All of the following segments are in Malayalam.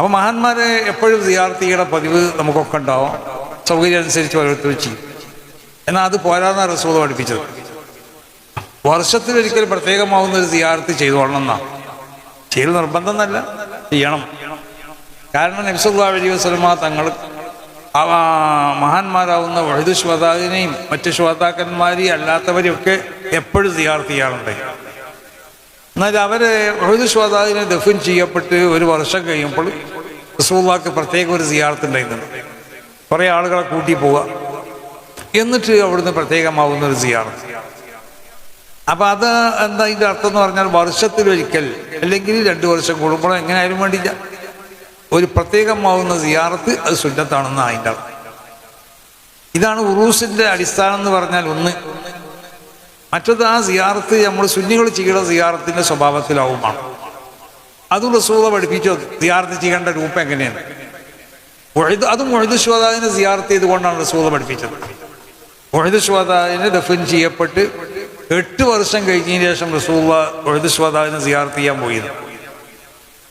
അപ്പോൾ മഹാന്മാരെ എപ്പോഴും വിദ്യാർത്ഥിയുടെ പതിവ് നമുക്കൊക്കെ ഉണ്ടാവും. സൗകര്യം അനുസരിച്ച് ഓരോരുത്തർ ചെയ്യും. എന്നാൽ അത് പോരാന്ന റസൂദ് പഠിപ്പിച്ചത്. വർഷത്തിലൊരിക്കൽ പ്രത്യേകമാവുന്ന ഒരു സിയാർത്ത് ചെയ്തോളണം എന്നാണ് ചെയ്ത് നിർബന്ധം എന്നല്ല ചെയ്യണം. കാരണം നബ്സുല്ലാ അലൈഹി വസ്ലമ തങ്ങൾ മഹാന്മാരാവുന്ന വഹിദു ശ്വതാവിനെയും മറ്റ് ശ്രോതാക്കന്മാരെയും അല്ലാത്തവരെയും ഒക്കെ എപ്പോഴും സിയാർത്ത് ചെയ്യാറുണ്ട്. എന്നാൽ അവരെ വഴുതു ശ്രോതാവിനെ ദഫിൻ ചെയ്യപ്പെട്ട് ഒരു വർഷം കഴിയുമ്പോൾ റസൂള്ളാക്ക് പ്രത്യേക ഒരു സിയാർത്ത് ഉണ്ടായിരുന്നു കുറേ ആളുകളെ കൂട്ടി പോവുക. എന്നിട്ട് അവിടുന്ന് പ്രത്യേകമാവുന്ന ഒരു സിയാർത്ത് അപ്പൊ അത് എന്താ ഇതിന്റെ അർത്ഥം എന്ന് പറഞ്ഞാൽ വർഷത്തിൽ ഒരിക്കൽ അല്ലെങ്കിൽ രണ്ടു വർഷം കൂടുമ്പോൾ എങ്ങനെ എങ്ങനെയായാലും വേണ്ടിയില്ല. ഒരു പ്രത്യേകമാവുന്ന സിയാറത്ത് അത് സുന്നത്താണെന്ന് അതിന്റെ ഇതാണ് ഉറൂസിന്റെ അടിസ്ഥാനം എന്ന് പറഞ്ഞാൽ ഒന്ന്. മറ്റത് ആ സിയാറത്ത് നമ്മൾ സുന്നികൾ ചെയ്യുന്ന സിയാറത്തിന്റെ സ്വഭാവത്തിലാവുമാണ്. അത് റസൂള പഠിപ്പിച്ചു. സിയാർത്ത് ചെയ്യേണ്ട രൂപം എങ്ങനെയാണ്? മൊഴിത് അത് മൊഴിത് ശ്വാദാവിനെ സിയാർത്ത് ചെയ്തുകൊണ്ടാണ് റസൂള പഠിപ്പിച്ചത്. മൊഴിത് ശ്വാദാവിനെ ഡെഫിൻ ചെയ്യപ്പെട്ട് എട്ട് വർഷം കഴിഞ്ഞതിന് ശേഷം റസൂള്ള മൊഴിത് ശ്വാദാവിനെ സിയാർത്ത് ചെയ്യാൻ പോയത്.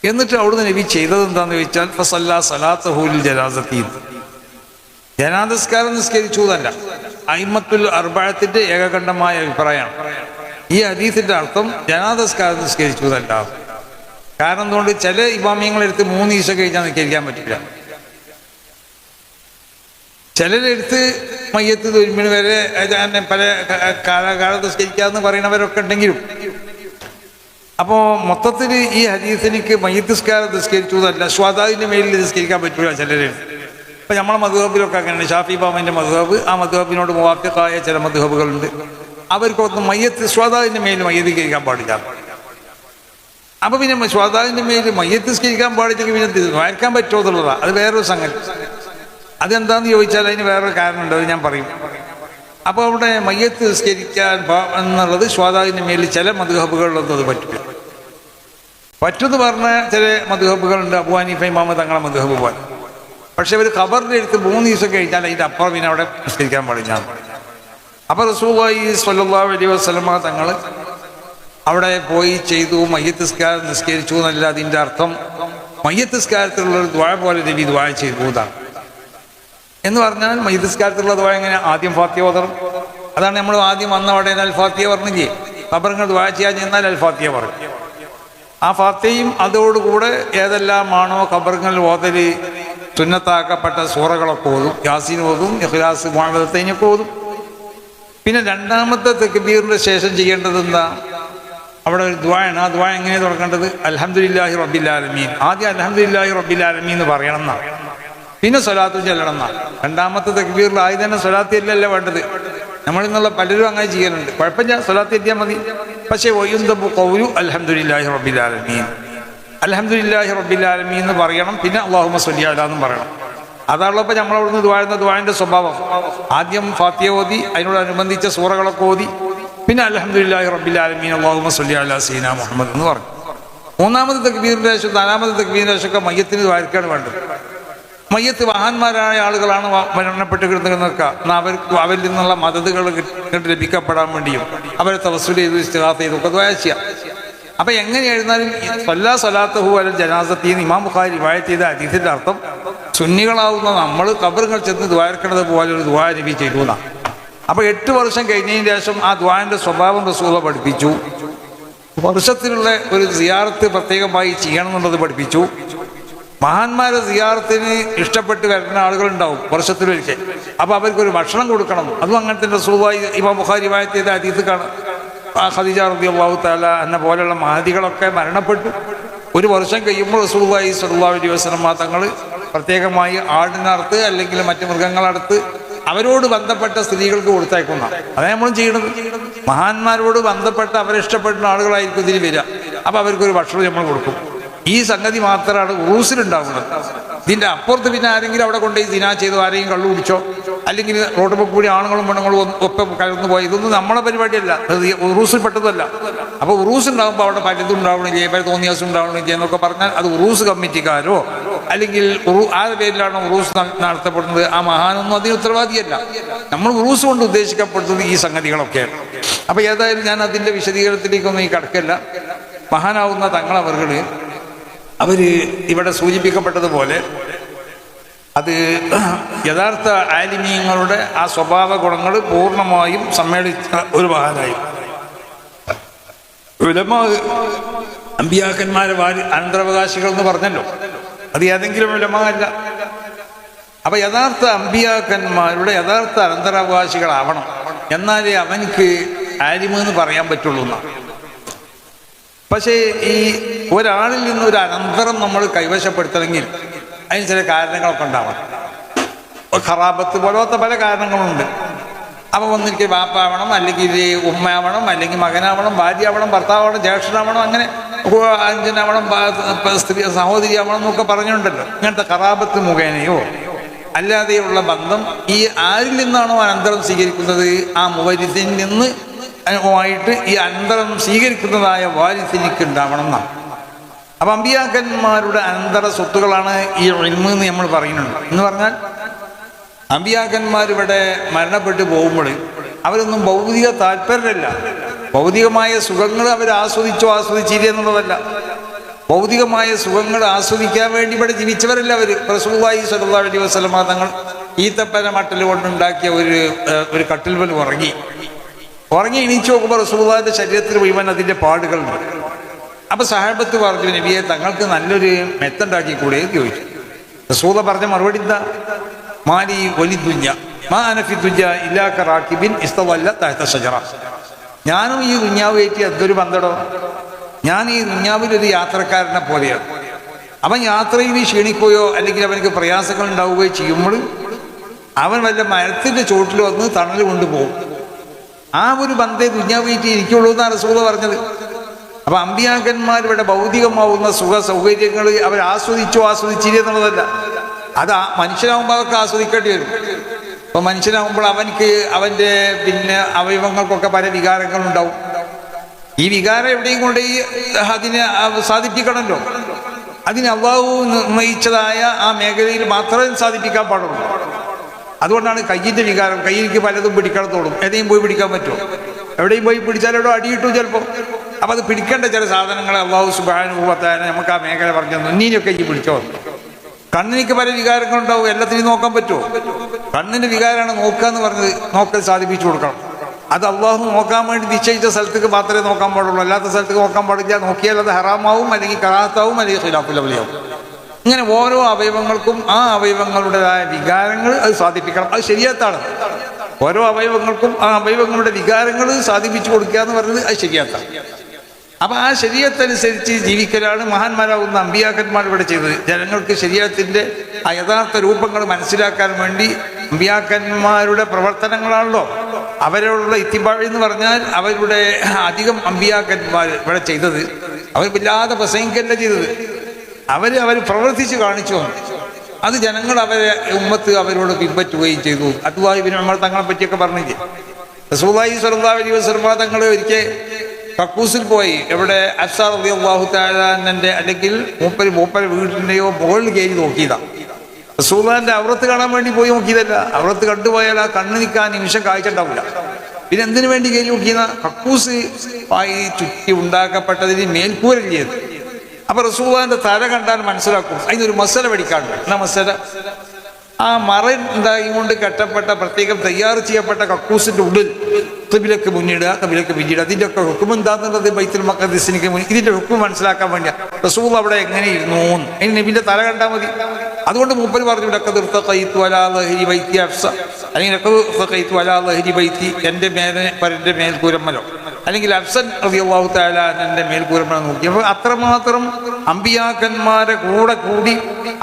എന്നിട്ട് അവിടുന്ന് നബി ചെയ്തത് എന്താന്ന് ചോദിച്ചാൽ ഫസല്ലാ സലാത്ത് ഹൂലിൽ ജനാസത്തി ജനാദസ്കാരം നിസ്കരിച്ചു എന്നല്ല. അയിമത്തുൽ അർബാഴത്തിന്റെ ഏകകണ്ഠമായ അഭിപ്രായമാണ്. ഈ ഹദീസിന്റെ അർത്ഥം ജനാദസ്കാരം നിസ്കരിച്ചു എന്നല്ല. കാരണം എന്തുകൊണ്ട്? ചില ഇമാമിയങ്ങളെടുത്ത് മൂന്ന് ഈശ കഴിഞ്ഞാൽ നിസ്കരിക്കാൻ പറ്റില്ല. ചിലരെടുത്ത് മയ്യത്ത് തൊരുമിന് വരെ പല കാലകാലത്ത് നിസ്കരിക്കാന്ന് പറയുന്നവരൊക്കെ ഉണ്ടെങ്കിലും. അപ്പോ മൊത്തത്തിൽ ഈ ഹദീസിനിക്ക് മയ്യത്തിസ്കാരം നിസ്കരിച്ചു എന്നല്ല ശ്വാതാവിന്റെ മേലിൽ നിസ്കരിക്കാൻ പറ്റില്ല ചിലർ ഇപ്പം നമ്മളെ മധുഹബിലൊക്കെ അങ്ങനെയാണ്. ഷാഫി ബാബിന്റെ മധുഹബ് ആ മധുഹബിനോട് മുവാഫിക്കായ ചില മധുഹബുകളുണ്ട്. അവർക്കൊന്നും മയ്യത്ത് സ്വാതാവിന്റെ മേലും മയ്യതീകരിക്കാൻ പാടില്ല. അപ്പൊ പിന്നെ സ്വാതാവിന്റെ മേൽ മയ്യത്ത് മയ്യത്തിസ്കരിക്കാൻ പാടില്ലെങ്കിൽ പിന്നെ വായിക്കാൻ പറ്റുമോ എന്നുള്ളതാണ് അത് വേറൊരു സംഗതി. അതെന്താന്ന് ചോദിച്ചാൽ അതിന് വേറൊരു കാരണമുണ്ട്. അത് ഞാൻ പറയും. അപ്പോൾ അവിടെ മയ്യത്ത് നിസ്കരിക്കാൻ എന്നുള്ളത് ശ്വാതാവിന്റെ മേൽ ചില മധുഹബുകളിലൊന്നും അത് പറ്റില്ല. പറ്റുമെന്ന് പറഞ്ഞ ചില മധുഹബുകളുണ്ട്. അബുവാനി ഫൈമാമ തങ്ങളെ മധുഹബ് പോലെ. പക്ഷെ ഒരു അടുത്ത് മൂന്ന് ദിവസം കഴിഞ്ഞാൽ അതിന്റെ അപ്പുറം പിന്നെ അവിടെ നിസ്കരിക്കാൻ പാടില്ല. അപ്പോൾ റസൂബായി സ്വല്ലാ അലൈഹി വസ്ലമ തങ്ങൾ അവിടെ പോയി ചെയ്തു മയ്യത്തിസ്കാരം നിസ്കരിച്ചു എന്നല്ല അതിന്റെ അർത്ഥം. മയ്യത്തിസ്കാരത്തിലുള്ള ഒരു ദ്വാഴ പോലെ രവി ദ്വാഴ ചെയ്തു എന്നാണ് എന്ന് പറഞ്ഞാൽ മയ്യത്തിസ്കാരത്തിലുള്ള ദ്വാ എങ്ങനെ? ആദ്യം ഫാത്തിയ ഓതണം. അതാണ് നമ്മൾ ആദ്യം വന്ന അവിടെ അൽ ഫാത്തിയ പറഞ്ഞില്ലേ? ഖബറുകൾ ദ്വാ ചെയ്യാൻ ചെന്നാൽ അൽ ഫാത്തിയ പറഞ്ഞു ആ ഫാത്തിയും അതോടുകൂടെ ഏതെല്ലാമാണോ ഖബറുകൾ ഓതൽ സുന്നത്താക്കപ്പെട്ട സൂറകളൊക്കെ ഓതും. യാസീൻ ഓതും ഇഖ്ലാസ് മുഹമ്മദത്തേനൊക്കെ ഓതും. പിന്നെ രണ്ടാമത്തെ തെക്കുബീറിന്റെ ശേഷം ചെയ്യേണ്ടത് എന്താ? അവിടെ ഒരു ദ്വായാണ്. ആ ദ്വാ എങ്ങനെ തുടങ്ങേണ്ടത്? അൽഹംദുലില്ലാഹി റബ്ബില്ലാലമീൻ ആദ്യം അൽഹംദുലില്ലാഹി റബ്ബില്ലാലമീൻ എന്ന് പറയണം എന്നാണ് പിന്നെ സ്വലാത്ത് ചെല്ലണം എന്നാണ് രണ്ടാമത്തെ തക്ബീറിൽ ആദ്യം തന്നെ സ്വലാത്തി അല്ലല്ല വേണ്ടത്? നമ്മൾ നിന്നുള്ള പലരും അങ്ങനെ ചെയ്യലുണ്ട്. കുഴപ്പമില്ല സ്വലാത്തി എത്തിയാൽ മതി. പക്ഷേ ഒയ്യുന്തബു കൗരു അൽഹംദുലില്ലാഹി റബ്ബില്ലാലമീൻ അൽഹംദുലില്ലാഹി റബ്ബില്ലാലമി എന്ന് പറയണം. പിന്നെ അള്ളാഹുമ സ്വലിയാല എന്നും പറയണം. അതാണല്ലോ നമ്മൾ നമ്മളവിടുന്ന് ദ്വാഴുന്ന ദ്വാഴിന്റെ സ്വഭാവം. ആദ്യം ഫാത്തിയ ഓതി അതിനോടനുബന്ധിച്ച സൂറകളൊക്കെ ഓതി. പിന്നെ അൽഹംദുലില്ലാഹി റബ്ബില്ലാലമീൻ അള്ളാഹുമ സ്വലിയാല സീന മുഹമ്മദ് എന്ന് പറഞ്ഞു മൂന്നാമത്തെ തക്ബീറിന്റെ ശേഷം നാലാമത്തെ തക്ബീറിന്റെ ശേഷമൊക്കെ മയ്യത്തിന് ദ്വാരക്കാണ് വേണ്ടത്. മയ്യത്ത് മഹാന്മാരായ ആളുകളാണ് മരണപ്പെട്ട് കിടന്നിരുന്നൊക്കെ അവർക്ക് അവരിൽ നിന്നുള്ള മദതുകൾ ലഭിക്കപ്പെടാൻ വേണ്ടിയും അവരെ തവസ്സുൽ ചെയ്ത് ചെയ്തൊക്കെ ദ്വായ അപ്പൊ എങ്ങനെയായിരുന്നാലും എഴുന്നാലും സ്വല്ലാ സൊലാത്തഹു അല്ല ജനാസത്തിന്ന് ഇമാം ബുഖാരി റിവായത്ത് ചെയ്ത അതീതിന്റെ അർത്ഥം സുന്നികളാവുന്ന നമ്മൾ കബറുകൾ ചെന്ന് ദ്വാരക്കണത് പോലെ ഒരു ദ്വാര നബി ചെയ്തു അപ്പൊ എട്ട് വർഷം കഴിഞ്ഞതിന് ശേഷം ആ ദ്വാരന്റെ സ്വഭാവം റസൂല പഠിപ്പിച്ചു. വർഷത്തിലുള്ള ഒരു സിയാറത്ത് പ്രത്യേകമായി ചെയ്യണം എന്നുള്ളത് പഠിപ്പിച്ചു. മഹാന്മാരെ സിയാറത്തിന് ഇഷ്ടപ്പെട്ട് വരുന്ന ആളുകളുണ്ടാവും വർഷത്തിലൊരിക്കൽ. അപ്പൊ അവർക്കൊരു ഭക്ഷണം കൊടുക്കണം. അതും അങ്ങനത്തെ റസൂലായി ഇമാം ബുഖാരി വായത്ത് ചെയ്ത അതീത് കാണാം. ഖദീജ റബി അള്ളാഹു താല എന്ന പോലെയുള്ള മഹതികളൊക്കെ മരണപ്പെട്ടു. ഒരു വർഷം കഴിയുമ്പോൾ സുഹുബായി സല്ലാ അലൈഹി വസ്ലമ തങ്ങൾ പ്രത്യേകമായി ആടിനടുത്ത് അല്ലെങ്കിൽ മറ്റ് മൃഗങ്ങളടുത്ത് അവരോട് ബന്ധപ്പെട്ട സ്ത്രീകൾക്ക് കൊടുത്തയക്കുന്ന. അതാണ് നമ്മൾ ചെയ്യണത്. മഹാന്മാരോട് ബന്ധപ്പെട്ട അവരെ ഇഷ്ടപ്പെടുന്ന ആളുകളായിരിക്കും ഇതിൽ വരിക. അപ്പൊ അവർക്കൊരു ഭക്ഷണം നമ്മൾ കൊടുക്കും. ഈ സംഗതി മാത്രമാണ് ഉറൂസിലുണ്ടാവുന്നത് ഇതിന്റെ അപ്പുറത്ത് പിന്നെ ആരെങ്കിലും അവിടെ കൊണ്ടുപോയി ദിനാ ചെയ്തോ ആരെങ്കിലും കള്ളു കുടിച്ചോ? അല്ലെങ്കിൽ റോഡ് കൂടി ആണുങ്ങളും പെണ്ണുങ്ങളും ഒപ്പം കലർന്നു പോയി ഇതൊന്നും നമ്മളെ പരിപാടിയല്ല. ഉറൂസിൽ പെട്ടതല്ല. അപ്പോൾ ഉറൂസ് ഉണ്ടാകുമ്പോൾ അവിടെ പലതും ഉണ്ടാവണില്ലേ? പല തോന്നിയാസം ഉണ്ടാവണില്ലേ എന്നൊക്കെ പറഞ്ഞാൽ അത് ഉറൂസ് കമ്മിറ്റിക്കാരോ? അല്ലെങ്കിൽ ആ പേരിലാണ് ഉറൂസ് നടത്തപ്പെടുന്നത്? ആ മഹാനൊന്നും അതിന് ഉത്തരവാദിയല്ല. നമ്മൾ ഉറൂസ് കൊണ്ട് ഉദ്ദേശിക്കപ്പെടുന്നത് ഈ സംഗതികളൊക്കെയാണ് അപ്പോൾ ഏതായാലും ഞാൻ അതിന്റെ വിശദീകരണത്തിലേക്കൊന്നും ഈ കടക്കല്ല. മഹാനാവുന്ന തങ്ങളവർകൾ അവർ ഇവിടെ സൂചിപ്പിക്കപ്പെട്ടതുപോലെ അത് യഥാർത്ഥ ആലിമീങ്ങളുടെ ആ സ്വഭാവ ഗുണങ്ങൾ പൂർണമായും സമ്മേളിച്ച ഒരു മഹാനായി. വിലമ അമ്പിയാക്കന്മാരെ വാരി അനന്തരാവകാശികൾ എന്ന് പറഞ്ഞല്ലോ. അത് ഏതെങ്കിലും ഉലമ അല്ല അപ്പൊ യഥാർത്ഥ അമ്പിയാക്കന്മാരുടെ യഥാർത്ഥ അനന്തരാവകാശികളാവണം. എന്നാലേ അവനിക്ക് ആലിമെന്ന് പറയാൻ പറ്റുള്ളൂ പക്ഷേ ഈ ഒരാളിൽ നിന്ന് ഒരു അനന്തരം നമ്മൾ കൈവശപ്പെടുത്തണമെങ്കിൽ അതിന് ചില കാരണങ്ങളൊക്കെ ഉണ്ടാവണം ഖറാബത്ത് പോലത്തെ പല കാരണങ്ങളുണ്ട്. അപ്പം ഒന്നിക്ക് വാപ്പാവണം അല്ലെങ്കിൽ ഉമ്മയാവണം അല്ലെങ്കിൽ മകനാവണം ഭാര്യയാവണം ഭർത്താവണം ജ്യേഷ്ഠനാവണം അങ്ങനെ അഞ്ചനാവണം സ്ത്രീ സഹോദരി സ്ത്രീ സഹോദരിയാവണം എന്നൊക്കെ പറഞ്ഞിട്ടുണ്ടല്ലോ ഇങ്ങനത്തെ ഖറാബത്ത് മുഖേനയോ അല്ലാതെയുള്ള ബന്ധം ഈ ആരിൽ നിന്നാണോ അനന്തരം സ്വീകരിക്കുന്നത്? ആ മുവരിത്തിൽ നിന്ന് ആയിട്ട് ഈ അനന്തരം സ്വീകരിക്കുന്നതായ വാരിസിനിക്ക് ഉണ്ടാവണം എന്നാണ്. അപ്പൊ അമ്പിയാക്കന്മാരുടെ അനന്തര സ്വത്തുകളാണ് ഈ ഇൽമ് എന്ന് നമ്മൾ പറയുന്നുണ്ട് എന്ന് പറഞ്ഞാൽ അമ്പിയാക്കന്മാരിവിടെ മരണപ്പെട്ടു പോകുമ്പോൾ അവരൊന്നും ഭൗതിക താല്പര്യമല്ല ഭൗതികമായ സുഖങ്ങൾ അവർ ആസ്വദിച്ചോ ആസ്വദിച്ചില്ല എന്നുള്ളതല്ല. ഭൗതികമായ സുഖങ്ങൾ ആസ്വദിക്കാൻ വേണ്ടി ഇവിടെ ജീവിച്ചവരല്ല അവർ സ്വല്ലല്ലാഹു അലൈഹി വസല്ലമ തങ്ങൾ ഈത്തപ്പന മട്ടൽ കൊണ്ടുണ്ടാക്കിയ ഒരു ഒരു കട്ടിൽ പോലും ഉറങ്ങി. ഉറങ്ങി എണീച്ചു നോക്കുമ്പോൾ റസൂലുള്ളാഹിന്റെ ശരീരത്തിൽ മുഴുവൻ പാടുകൾ പാടുകളുണ്ട്. അപ്പൊ സാഹബത്ത് പറഞ്ഞു നബിയെ തങ്ങൾക്ക് നല്ലൊരു മെത്തുണ്ടാക്കി കൂടെ ചോദിച്ചു. റസൂല പറഞ്ഞ മറുപടി എന്താ? മാലി ഒലി തുഞ്ഞ മാ അനഫി ഇല്ലാക്ക റാക്കിബിൻ ഇസ്തവല്ല താഴ്ത്ത ഷജറ ഞാനും ഈ കുഞ്ഞാവ് കയറ്റി എന്തൊരു ബന്ധടോ ഞാൻ ഈ കുഞ്ഞാവിൽ ഒരു യാത്രക്കാരനെ പോലെയാണ്. അവൻ യാത്രയിൽ ക്ഷീണിക്കുകയോ അല്ലെങ്കിൽ അവനക്ക് പ്രയാസങ്ങൾ ഉണ്ടാവുകയോ ചെയ്യുമ്പോൾ അവൻ വല്ല മരത്തിന്റെ ചോട്ടിൽ വന്ന് തണൽ കൊണ്ടുപോകും. ആ ഒരു ബന്ധേ ദുഞ്ഞാവീറ്റി ഇരിക്കുള്ളൂ എന്നാണ് സൂത പറഞ്ഞത്. അപ്പൊ അമ്പിയാക്കന്മാർ ഇവിടെ ഭൗതികമാവുന്ന സുഖ സൗകര്യങ്ങൾ അവർ ആസ്വദിച്ചോ ആസ്വദിച്ചില്ല എന്നുള്ളതല്ല. അത് ആ മനുഷ്യനാവുമ്പോൾ അവർക്ക് ആസ്വദിക്കേണ്ടി വരും. അപ്പൊ മനുഷ്യനാവുമ്പോൾ അവനിക്ക് അവന്റെ പിന്നെ അവയവങ്ങൾക്കൊക്കെ പല വികാരങ്ങളുണ്ടാവും. ഈ വികാരം എവിടെയും കൊണ്ട് ഈ അതിനെ സാധിപ്പിക്കണമല്ലോ അതിന് അള്ളാഹു നിർണയിച്ചതായ ആ മേഖലയിൽ മാത്രമേ സാധിപ്പിക്കാൻ പാടുള്ളൂ. അതുകൊണ്ടാണ് കയ്യിന്റെ വികാരം കയ്യിലേക്ക് പലതും പിടിക്കണത്തോളും എവിടെയും പോയി പിടിക്കാൻ പറ്റുമോ? എവിടെയും പോയി പിടിച്ചാലോ അടിയിട്ടു ചിലപ്പോൾ അപ്പം അത് പിടിക്കേണ്ട ചില സാധനങ്ങളെ അള്ളാഹു സുബാനുഭവത്തായ നമുക്ക് ആ മേഖല പറഞ്ഞു തന്നു. നീനൊക്കെ ഈ പിടിച്ചോ? കണ്ണിനിക്ക് പല വികാരങ്ങളുണ്ടാവും എല്ലാത്തിനും നോക്കാൻ പറ്റുമോ? കണ്ണിന്റെ വികാരമാണ് നോക്കുക എന്ന് പറഞ്ഞത് നോക്കൽ സാധിപ്പിച്ചു കൊടുക്കണം. അത് അള്ളാഹു നോക്കാൻ വേണ്ടി നിശ്ചയിച്ച സ്ഥലത്തേക്ക് മാത്രമേ നോക്കാൻ പാടുള്ളൂ. അല്ലാത്ത സ്ഥലത്തേക്ക് നോക്കാൻ പാടില്ല. നോക്കിയാൽ അത് ഹറാമാവും അല്ലെങ്കിൽ കറാത്താവും അല്ലെങ്കിൽ ഖിലാഫുലവലിയാവും ഇങ്ങനെ ഓരോ അവയവങ്ങൾക്കും ആ അവയവങ്ങളുടേതായ വികാരങ്ങൾ അത് സാധിപ്പിക്കണം. അത് ശരിയാത്താണ്. ഓരോ അവയവങ്ങൾക്കും ആ അവയവങ്ങളുടെ വികാരങ്ങൾ സാധിപ്പിച്ചു കൊടുക്കുക എന്ന് പറയുന്നത് അത് ശരിയാത്താണ്. അപ്പൊ ആ ശരീരത്തനുസരിച്ച് ജീവിക്കലാണ് മഹാന്മാരാകുന്ന അമ്പിയാക്കന്മാർ ഇവിടെ ചെയ്തത്. ജനങ്ങൾക്ക് ശരീരത്തിന്റെ ആ യഥാർത്ഥ രൂപങ്ങൾ മനസ്സിലാക്കാൻ വേണ്ടി അമ്പിയാക്കന്മാരുടെ പ്രവർത്തനങ്ങളാണല്ലോ. അവരോടുള്ള ഇത്തിബാഴ് എന്ന് പറഞ്ഞാൽ അവരുടെ അധികം അമ്പിയാക്കന്മാർ ഇവിടെ ചെയ്തത്. അവർ വല്ലാതെ പ്രസംഗിക്കല്ല ചെയ്തത്. അവർ അവർ പ്രവർത്തിച്ച് കാണിച്ചു വന്നു അത് ജനങ്ങൾ അവരെ ഉമ്മത്ത് അവരോട് പിൻപറ്റുകയും ചെയ്തു. അതുമായി പിന്നെ നമ്മൾ തങ്ങളെ പറ്റിയൊക്കെ പറഞ്ഞില്ലേ? റസൂലായി സ്വല്ലാ അലൈഹി വസല്ലമ തങ്ങൾ ഒരിക്കൽ കക്കൂസിൽ പോയി. എവിടെ അഫ്സാർ അല്ലെങ്കിൽ മൂപ്പര് മൂപ്പര് വീട്ടിന്റെയോ മുകളിൽ കയറി നോക്കിയതാ. റസൂലാന്റെ അവറത്ത് കാണാൻ വേണ്ടി പോയി നോക്കിയതല്ല. അവറത്ത് കണ്ടുപോയാൽ ആ കണ്ണ് നിൽക്കാൻ നിമിഷം കാഴ്ച ഉണ്ടാവില്ല പിന്നെ എന്തിനു വേണ്ടി കയറി നോക്കിയെന്ന കക്കൂസ് ആയി ചുറ്റി ഉണ്ടാക്കപ്പെട്ടതിന് മേൽക്കൂരല്ലിയത്. അപ്പൊ റസൂദാന്റെ തല കണ്ടാൽ മനസ്സിലാക്കും. അതിനൊരു മസല പഠിക്കാണ്ട് എന്നാ മസല? ആ മറ ഉണ്ടായി കൊണ്ട് കെട്ടപ്പെട്ട പ്രത്യേകം തയ്യാർ ചെയ്യപ്പെട്ട കക്കൂസിന്റെ ഉള്ളിൽ കബിലക്ക് മുന്നിടുക കബിലക്ക് പിന്നീട് അതിന്റെ ഒക്കെ ഹുക്കും എന്താന്നുള്ളത് ബൈത്തുൽ മക്കദിസിനിക്ക് മുന്നിൽ ഇതിന്റെ ഹുക്കും മനസ്സിലാക്കാൻ വേണ്ടിയാ. റസൂൽ അവിടെ എങ്ങനെ ഇരുന്നു അതിന് നബിന്റെ തല കണ്ടാൽ മതി. അതുകൊണ്ട് മൂപ്പർ പറഞ്ഞു അല്ലെങ്കിൽ എന്റെ മേലെ പരന്റെ മേൽക്കൂരമ്മലോ അല്ലെങ്കിൽ അഫ്സൻ റളിയല്ലാഹു തആല എന്റെ നോക്കിയപ്പോൾ അത്രമാത്രം അമ്പിയാക്കന്മാരെ കൂടെ കൂടി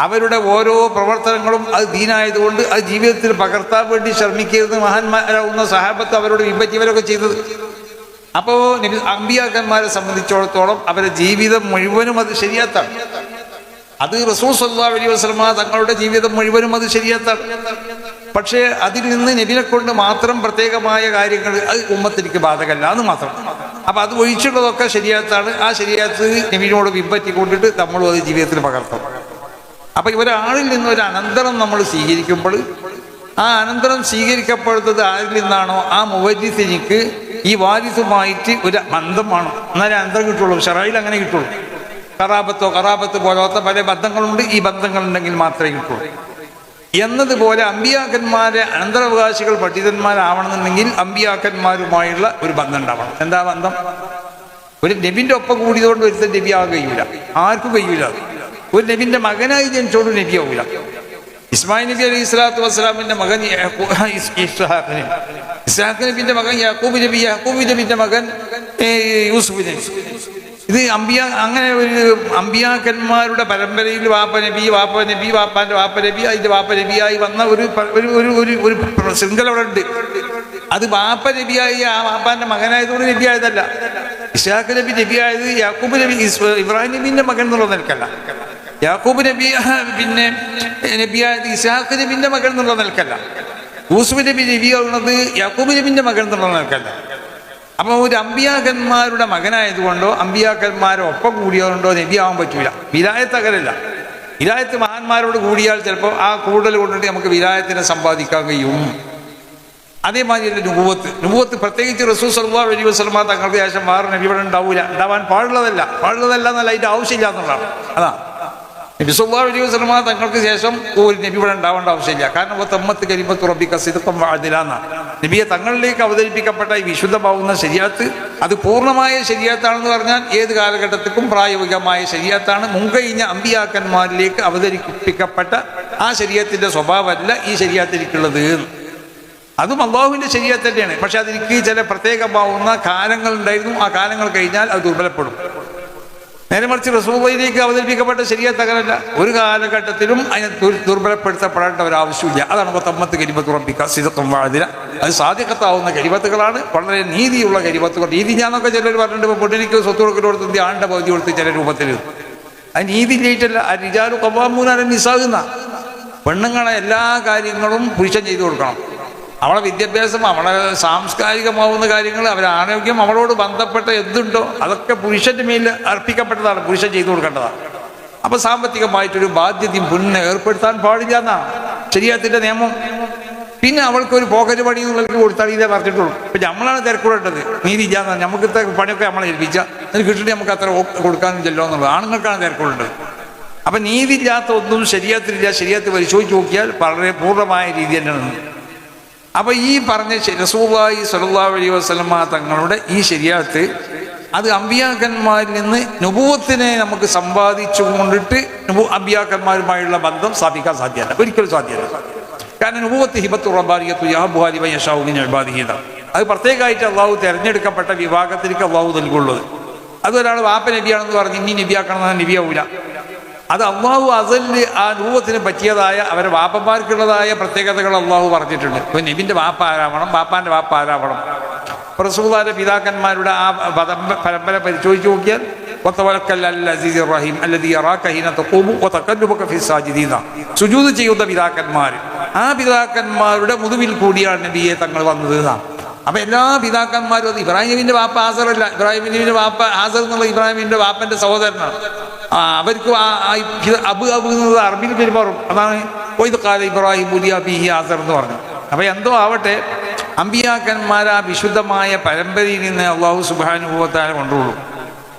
അവരുടെ ഓരോ പ്രവർത്തനങ്ങളും അത് ദീനായതുകൊണ്ട് അത് ജീവിതത്തിൽ പകർത്താൻ വേണ്ടി ശ്രമിക്കരുത്. മഹാന്മാരാവുന്ന സഹാബത്ത് അവരോട് വിഭജിവരൊക്കെ ചെയ്തത്. അപ്പോൾ അമ്പിയാക്കന്മാരെ സംബന്ധിച്ചിടത്തോളം അവരുടെ ജീവിതം മുഴുവനും അത് ശരിയാത്താണ്. അത് റസൂൽ സല്ലാ അലൈഹി വസ്ലമ തങ്ങളുടെ ജീവിതം മുഴുവനും അത് ശരിയാത്താണ്. പക്ഷേ അതിൽ നിന്ന് നബിനെ കൊണ്ട് മാത്രം പ്രത്യേകമായ കാര്യങ്ങൾ അത് ഉമ്മത്തിനിക്ക് ബാധകല്ല എന്ന് മാത്രം. അപ്പൊ അത് ഒഴിച്ചുള്ളതൊക്കെ ശരിയാത്താണ്. ആ ശരിയാത്ത് നബിനോട് പിൻപറ്റി കൊണ്ടിട്ട് നമ്മളും അത് ജീവിതത്തിൽ പകർത്തും അപ്പൊ ഒരാളിൽ നിന്ന് ഒരു അനന്തരം നമ്മൾ സ്വീകരിക്കുമ്പോൾ ആ അനന്തരം സ്വീകരിക്കപ്പെടുന്നത് ആരിൽ നിന്നാണോ? ആ മുവരിസിനിക്ക് ഈ വാരിസുമായിട്ട് ഒരു ബന്ധം വേണം. എന്നാലേ അനന്തരം കിട്ടുള്ളൂ ഷറായിൽ അങ്ങനെ കിട്ടുള്ളൂ. കറാബത്തോ കറാപത്ത് പോലത്തെ പല ബന്ധങ്ങളുണ്ട്. ഈ ബന്ധങ്ങളുണ്ടെങ്കിൽ മാത്രമേ കിട്ടുള്ളൂ എന്നതുപോലെ അമ്പിയാക്കന്മാരെ അനന്തരാവകാശികൾ പണ്ഡിതന്മാരാവണമെന്നുണ്ടെങ്കിൽ അമ്പിയാക്കന്മാരുമായുള്ള ഒരു ബന്ധം ഉണ്ടാവണം എന്താ ബന്ധം? ഒരു നബിന്റെ ഒപ്പം കൂടിയതുകൊണ്ട് ഒരുത്തൻ നബിയാകാൻ കഴിയൂല. ആർക്കും കഴിയൂല. ഒരു നബിന്റെ മകനായി ജനിച്ചോണ്ട് നബിയാവൂല. ഇസ്മായിൽ നബി അലൈഹി സ്വലാത്തു വസ്സലാമിന്റെ മകൻ യാക്കൂ- ഇസ്- ഇസ്ഹാഖ് നബിന്റെ മകൻ യാക്കൂബ് നബി യാക്കൂബ് നബിന്റെ മകൻ യൂസുഫ് നബി. ഇത് അമ്പിയ അങ്ങനെ ഒരു അമ്പിയാക്കന്മാരുടെ പരമ്പരയിൽ വാപ്പ നബി വാപ്പ നബി വാപ്പാന്റെ വാപ്പ നബി അതിന്റെ വാപ്പ നബിയായി വന്ന ഒരു ഒരു ഒരു ഒരു ഒരു ശൃംഖല അവിടെ ഉണ്ട്. അത് വാപ്പ നബിയായി ആ വാപ്പാന്റെ മകനായതുകൊണ്ട് നബിയായതല്ല. ഇഷാഖ് നബി നബിയായത് യാക്കൂബ് നബി ഇബ്രാഹിം നബിന്റെ മകൻ എന്നുള്ള നിൽക്കല്ല യാക്കൂബ് നബി പിന്നെ നബിയായത് ഇഷാഖ് നബിന്റെ മകൻ എന്നുള്ള നിൽക്കല്ല യൂസുഫ് നബി നബിയാവുന്നത് യാക്കൂബ് നബിന്റെ മകൻ എന്നുള്ള നിൽക്കല്ല അപ്പൊ ഒരു അമ്പിയാക്കന്മാരുടെ മകനായതുകൊണ്ടോ അമ്പിയാക്കന്മാരെ ഒപ്പം കൂടിയതുകൊണ്ടോ നബിയാവാൻ പറ്റൂല. വിലായത്ത് അകലല്ല വിലായത്ത് മഹാന്മാരോട് കൂടിയാൽ ചിലപ്പോൾ ആ കൂടുതൽ കൊണ്ടിട്ട് നമുക്ക് വിലായത്തിനെ സമ്പാദിക്കാൻ കഴിയും. അതേമാതിരി നുപൂവത്ത് നുപൂവത്ത് പ്രത്യേകിച്ച് റസൂ സല്ലല്ലാഹു അലൈഹി വസല്ലമ തങ്ങൾക്ക് ശേഷം വേറെ നബി ഇവിടെ ഉണ്ടാവില്ല ഉണ്ടാവാൻ പാടുള്ളതല്ല. പാടുള്ളതല്ല എന്നല്ല അതിന്റെ ആവശ്യമില്ല എന്നുള്ളതാണ്. അതാ. നബി സല്ലല്ലാഹു അലൈഹി വസല്ലമ തങ്ങൾക്ക് ശേഷം ഒരു നബി ഇവിടെ ഉണ്ടാവേണ്ട ആവശ്യമില്ല. കാരണം തമ്മത്ത് കരിമത്ത് റബ്ബിക്ക സിദ്ഖം വഅദിലാന്നാണ് നബിയെ തങ്ങളിലേക്ക് അവതരിപ്പിക്കപ്പെട്ട ഈ വിശുദ്ധമാവുന്ന ശരിയാത്ത് അത് പൂർണമായ ശരിയാത്താണെന്ന് പറഞ്ഞാൽ ഏത് കാലഘട്ടത്തിലും പ്രായോഗികമായ ശരിയാത്താണ് മുൻകഴിഞ്ഞ അമ്പിയാക്കന്മാരിലേക്ക് അവതരിപ്പിക്കപ്പെട്ട ആ ശരീരത്തിന്റെ സ്വഭാവമല്ല ഈ ശരിയാത്തിരിക്കുള്ളത് അതും അള്ളാഹുവിന്റെ ശരിയാത്തന്നെയാണ് പക്ഷെ അതിലേക്ക് ചില പ്രത്യേകമാവുന്ന കാലങ്ങൾ ഉണ്ടായിരുന്നു. ആ കാലങ്ങൾ കഴിഞ്ഞാൽ അത് ദുർബലപ്പെടും. നേരെ മറിച്ച് റസൂബയിലേക്ക് അവതരിപ്പിക്കപ്പെട്ട ശരിയാത്ത് തകരല്ല. ഒരു കാലഘട്ടത്തിലും അതിനെ ദുർ- ദുർബലപ്പെടുത്തപ്പെടേണ്ട ഒരു ആവശ്യമില്ല. അതാണ് പത്തമ്മത്ത് കരിമത്ത് ഉറപ്പിക്കുക സിതത്വം വാതിര അത് സാധ്യക്കത്താവുന്ന കരിമത്തുകളാണ്. വളരെ നീതിയുള്ള കരിമത്തുകൾ. നീതി ഞാനൊക്കെ ചിലർ പറഞ്ഞിട്ട് പൊട്ടിനിക്ക് സ്വത്ത് കൊടുക്കുന്നത് ആണ്ട പകുതി കൊടുത്ത് ചില രൂപത്തിൽ അത് നീതി ഇല്ലായിട്ടല്ല. ആ റിജാലു കവാമൂനാരൻ മിസ്സാകുന്ന പെണ്ണുങ്ങളെ എല്ലാ കാര്യങ്ങളും പുരുഷൻ ചെയ്തു കൊടുക്കണം. അവളെ വിദ്യാഭ്യാസം അവളെ സാംസ്കാരികമാവുന്ന കാര്യങ്ങൾ അവരെ ആരോഗ്യം അവളോട് ബന്ധപ്പെട്ട എന്തുണ്ടോ അതൊക്കെ പുരുഷന്റെ മേലിൽ അർപ്പിക്കപ്പെട്ടതാണ്. പുരുഷൻ ചെയ്തു കൊടുക്കേണ്ടതാണ്. അപ്പൊ സാമ്പത്തികമായിട്ടൊരു ബാധ്യതയും പുന്നെ ഏർപ്പെടുത്താൻ പാടില്ല എന്നാ. ശരിയാത്തിന്റെ നിയമം. പിന്നെ അവൾക്ക് ഒരു പോക്കറ്റ് പണി എന്നുള്ളത് കൊടുത്താൽ ഇതേ പറഞ്ഞിട്ടുള്ളൂ. ഇപ്പൊ നമ്മളാണ് തിരക്കൂടേണ്ടത് നീതി ഇല്ലാന്ന് നമുക്ക് പണിയൊക്കെ നമ്മളെ ഏൽപ്പിച്ച. അത് കിട്ടിയിട്ട് നമുക്ക് അത്ര കൊടുക്കാനും ചെല്ലോ എന്നുള്ളത്. ആണുങ്ങൾക്കാണ് തിരക്കൂടേണ്ടത് അപ്പൊ നീതിയില്ലാത്ത ഒന്നും ശരിയാത്തിലില്ല ശരിയാത്തി പരിശോധിച്ച് നോക്കിയാൽ വളരെ പൂർണമായ രീതി തന്നെയാണ്. അപ്പൊ ഈ പറഞ്ഞ റസൂലായി റസൂലുള്ളാഹി അലി അലൈഹി വസല്ലമ തങ്ങളുടെ ഈ ശരിയാത്ത് അത് അമ്പിയാക്കന്മാരിൽ നിന്ന് നുപൂവത്തിനെ നമുക്ക് സമ്പാദിച്ചു കൊണ്ടിട്ട് അമ്പിയാക്കന്മാരുമായുള്ള ബന്ധം സ്ഥാപിക്കാൻ സാധ്യമല്ല ഒരിക്കലും സാധ്യമല്ല കാരണം നുപൂവത്ത് ഹിബത്തു റബ്ബാരിയത്തു യാബുഹാലി വയഷാവുമിൻ അൽബാദിഹീത അത് പ്രത്യേകമായിട്ട് അള്ളാഹു തിരഞ്ഞെടുക്കപ്പെട്ട വിഭാഗത്തിലേക്ക് അള്ളാഹു നൽകുള്ളത്. അതൊരാൾ വാപ്പ നബിയാണെന്ന് പറഞ്ഞ് ഇനി നബിയാക്കണം നബിയാവൂല. അത് അള്ളാഹു അസൽ ആ രൂപത്തിന് പറ്റിയതായ അവരെ വാപ്പന്മാർക്കുള്ളതായ പ്രത്യേകതകൾ അള്ളാഹു പറഞ്ഞിട്ടുണ്ട്. ഇപ്പം നബിന്റെ വാപ്പ ആരാവണം? വാപ്പാന്റെ വാപ്പ ആരാവണം? റസൂദാന്റെ പിതാക്കന്മാരുടെ ആ പരമ്പര പരിശോധിച്ച് നോക്കിയാൽ സുജൂത് ചെയ്യുന്ന പിതാക്കന്മാർ. ആ പിതാക്കന്മാരുടെ മുതുവിൽ കൂടിയാണ് നബിയെ തങ്ങൾ വന്നത് അപ്പൊ എല്ലാ പിതാക്കന്മാരും അത് ഇബ്രാഹിമിന്റെ വാപ്പ ആസറല്ല ഇബ്രാഹിമിന്റെ വാപ്പ ഹാസർ എന്നുള്ള ഇബ്രാഹിമിന്റെ വാപ്പന്റെ സഹോദരനാണ്. അവർക്ക് അബ് അബ് എന്നത് അറബിയിൽ പെരുമാറും അതാണ് കൊയ്ത് കാല ഇബ്രാഹിം ബിഹി ആസർ എന്ന് പറഞ്ഞു അപ്പൊ എന്തോ ആവട്ടെ അമ്പിയാക്കന്മാർ ആ വിശുദ്ധമായ പരമ്പരയിൽ നിന്ന് അള്ളാഹു സുബാനുഭവത്താൽ കൊണ്ടുപോകും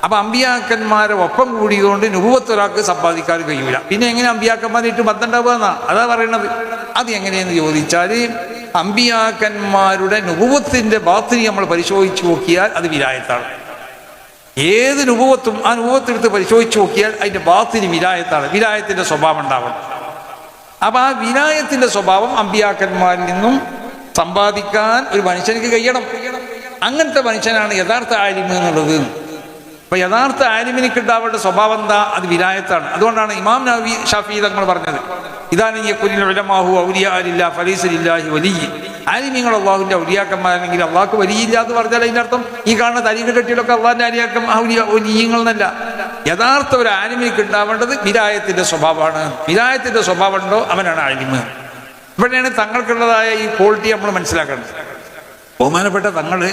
അപ്പൊ അമ്പിയാക്കന്മാരെ ഒപ്പം കൂടിയതുകൊണ്ട് നുപുവത്ത് ഒരാൾക്ക് സമ്പാദിക്കാൻ കഴിയൂല. പിന്നെ എങ്ങനെ അമ്പിയാക്കന്മാരായിട്ട് ബന്ധം ഉണ്ടാവുക എന്നാ? അതാ പറയണത്. അത് എങ്ങനെയെന്ന് ചോദിച്ചാൽ അമ്പിയാക്കന്മാരുടെ നുപുവത്തിന്റെ ബാത്തിനി നമ്മൾ പരിശോധിച്ച് നോക്കിയാൽ അത് വിലായത്താണ്. ഏത് രൂപത്തും ആ നുപുവത്തെടുത്ത് പരിശോധിച്ച് നോക്കിയാൽ അതിന്റെ ബാത്തിന് വിലായത്താണ്. വിലായത്തിന്റെ സ്വഭാവം ഉണ്ടാവണം. അപ്പം ആ വിനായത്തിന്റെ സ്വഭാവം അമ്പിയാക്കന്മാരിൽ നിന്നും സമ്പാദിക്കാൻ ഒരു മനുഷ്യനിക്ക് കഴിയണം. അങ്ങനത്തെ മനുഷ്യനാണ് യഥാർത്ഥ ആലിമ് എന്നുള്ളത്. അപ്പൊ യഥാർത്ഥ ആലിമിനിക്ക് ഉണ്ടാവേണ്ട സ്വഭാവം എന്താ? അത് വിലായത്താണ്. അതുകൊണ്ടാണ് ഇമാം നബി ഷാഫി തങ്ങൾ പറഞ്ഞത്. ഇതാണ് ഈ കുലിൽ ഉലമാഹു ഔലിയാലില്ല ഫലീസലില്ലാഹി വലിയ ആലിമ്യങ്ങൾ അള്ളാഹുവിന്റെ ഔലിയാക്കന്മാരാണെങ്കിൽ അള്ളാഹ്ക്ക് വലിയില്ല എന്ന് പറഞ്ഞാൽ അതിന്റെ അർത്ഥം ഈ കാണുന്ന തരീക കെട്ടിയിലൊക്കെ അള്ളാഹിന്റെ അരിയാക്കം ഔലിയ ഒലിയങ്ങൾ എന്നല്ല യഥാർത്ഥ ഒരു ആലിമിക്ക് ഉണ്ടാവേണ്ടത് വിരായത്തിന്റെ സ്വഭാവമാണ്. വിരായത്തിന്റെ സ്വഭാവം ഉണ്ടോ അവനാണ് ആലിമ്. ഇവിടെയാണ് തങ്ങൾക്കുള്ളതായ ഈ ക്വാളിറ്റി നമ്മൾ മനസ്സിലാക്കേണ്ടത്. ബഹുമാനപ്പെട്ട തങ്ങൾ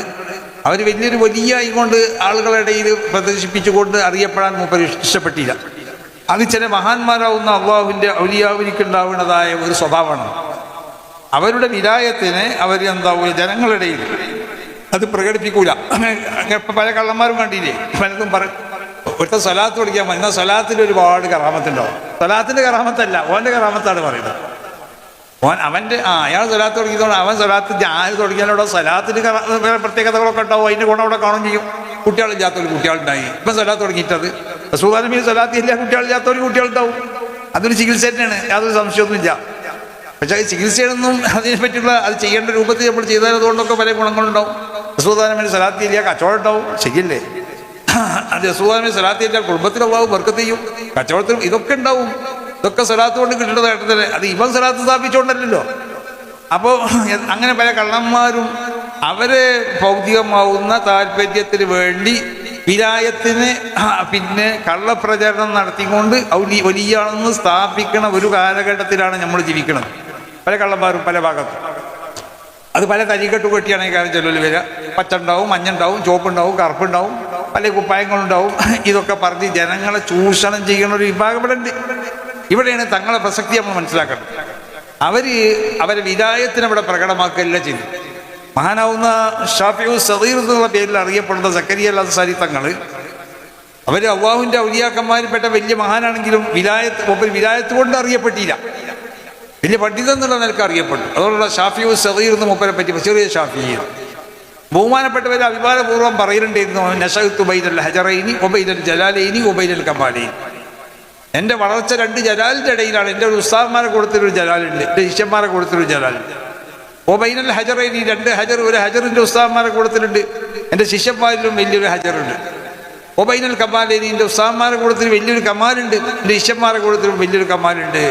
അവർ വലിയൊരു വലിയ കൊണ്ട് ആളുകളുടെ ഇടയിൽ പ്രദർശിപ്പിച്ചുകൊണ്ട് അറിയപ്പെടാൻ മൂപ്പർ ഇഷ്ടപ്പെട്ടില്ല. അത് ചില മഹാന്മാരാവുന്ന അള്ളാഹുവിന്റെ ഔലിയാവിനിക്കുണ്ടാവുന്നതായ ഒരു സ്വഭാവമാണ്. അവരുടെ വിലായത്തിനെ അവർ എന്താ എന്താവും ജനങ്ങളുടെ ഇടയിൽ അത് പ്രകടിപ്പിക്കൂല. അങ്ങനെ പല കള്ളന്മാരും കണ്ടില്ലേ? പലതും പറ ഒരുത്ത സ്വലാത്ത് പഠിക്കാൻ എന്നാൽ സ്വലാത്തിന്റെ ഒരുപാട് കറാമത്തുണ്ടാവും. സ്വലാത്തിന്റെ കറാമത്തല്ല ഓന്റെ കറാമത്താണ് പറയുന്നത്. ഓൻ അവന്റെ ആ അയാൾ സ്വലാത്ത് തുടങ്ങിയതുകൊണ്ട് അവൻ സ്വലാത്ത് ഞാൻ തുടങ്ങിയാലോ സ്വലാത്തിന് പ്രത്യേകതകളൊക്കെ ഉണ്ടാവും അതിന്റെ ഗുണം അവിടെ കാണും ചെയ്യും. കുട്ടികളില്ലാത്തൊരു കുട്ടികളുണ്ടായി. ഇപ്പം സ്വലാത്ത് തുടങ്ങിയിട്ടത്. സുധാനമീ സ്വലാത്തി ഇല്ല കുട്ടികളില്ലാത്തൊരു കുട്ടികളുണ്ടാവും. അതൊരു ചികിത്സ തന്നെയാണ് യാതൊരു സംശയമൊന്നുമില്ല. പക്ഷേ അത് ചികിത്സയൊന്നും അതിനെ പറ്റിയുള്ള അത് ചെയ്യേണ്ട രൂപത്തിൽ നമ്മൾ ചെയ്താൽ അതുകൊണ്ടൊക്കെ പല ഗുണങ്ങളുണ്ടാവും. സുധാനമീ സലാത്തിയില്ല കച്ചവടം ഉണ്ടാവും ശരിയല്ലേ? അത് സുധാനമീ സലാത്തിയില്ല കുടുംബത്തിലുള്ളാവും ബർക്കത്ത് ചെയ്യും. കച്ചവടത്തിലും ഇതൊക്കെ ഉണ്ടാവും. ഇതൊക്കെ സലാത്ത് കൊണ്ട് കിട്ടേണ്ടതായിട്ട് തന്നെ. അത് ഇവൻ സലാത്ത് സ്ഥാപിച്ചുകൊണ്ടല്ലോ അപ്പോൾ അങ്ങനെ പല കള്ളന്മാരും അവരെ ഭൗതികമാവുന്ന താല്പര്യത്തിന് വേണ്ടി വിലായത്തിന് പിന്നെ കള്ളപ്രചരണം നടത്തിക്കൊണ്ട് വലിയാണെന്ന് സ്ഥാപിക്കണ ഒരു കാലഘട്ടത്തിലാണ് നമ്മൾ ജീവിക്കുന്നത് പല കള്ളന്മാരും പല ഭാഗത്തും. അത് പല തരികെട്ട് കെട്ടിയാണ് ഈ കാര്യം ചെല്ലൽ വരിക. പച്ച ഉണ്ടാവും മഞ്ഞ ഉണ്ടാവും ചുവപ്പുണ്ടാവും കറുപ്പുണ്ടാവും പല കുപ്പായങ്ങളുണ്ടാവും. ഇതൊക്കെ പറഞ്ഞ് ജനങ്ങളെ ചൂഷണം ചെയ്യുന്ന ഒരു വിഭാഗം ഇവിടെ ഉണ്ട്. ഇവിടെയാണ് തങ്ങളെ പ്രസക്തി നമ്മൾ മനസ്സിലാക്കണം അവർ അവരെ വിദായത്തിന് അവിടെ പ്രകടമാക്കുകയല്ല ചെയ്തു മഹാനാവുന്ന ഷാഫിയു സദീർ എന്നുള്ള പേരിൽ അറിയപ്പെടുന്ന സക്കരിയ അൻസാരി തങ്ങൾ അവർ അള്ളാഹുവിന്റെ ഔലിയാക്കന്മാരിൽപ്പെട്ട വലിയ മഹാനാണെങ്കിലും വിലായത്ത് ഒപ്പം വിലായത്ത് കൊണ്ട് അറിയപ്പെട്ടില്ല. വലിയ പണ്ഡിതൻ എന്നുള്ള നിലയ്ക്ക് അറിയപ്പെട്ടു. അതുകൊണ്ടുള്ള ഷാഫിയു സദീർ എന്ന് മൂപ്പരെ പറ്റി ചെറിയ ഷാഫിയ ബഹുമാനപ്പെട്ടവർ അഭിമാനപൂർവം പറയുന്നുണ്ടായിരുന്നു നഷത്ത് ഉബൈദൽ ഹജറൈനി ഉബൈദൽ ജലാലൈനി ഉബൈദൽ കമാലൈനി എന്റെ വളർച്ച രണ്ട് ജലാലിന്റെ ഇടയിലാണ്. എന്റെ ഒരു ഉസ്താദ്മാരെ കൊടുത്തൊരു ജലാലുണ്ട്. എന്റെ ശിഷ്യന്മാരെ കൊടുത്തൊരു ജലാലുണ്ട് ഒബൈനൽ ഹജറൈനി രണ്ട് ഹജർ ഒരു ഹജറിന്റെ ഉസ്താദ്മാരെ കൊടുത്തിട്ടുണ്ട്. എന്റെ ശിഷ്യന്മാരിലും വലിയൊരു ഹജറുണ്ട്. ഒബൈനൽ കമാലൈനി എന്റെ ഉസ്താദ്മാരെ കൂടത്തിൽ വലിയൊരു കമാലുണ്ട് എന്റെ ശിഷ്യന്മാരെ കൂടത്തിലും വലിയൊരു കമാലുണ്ട്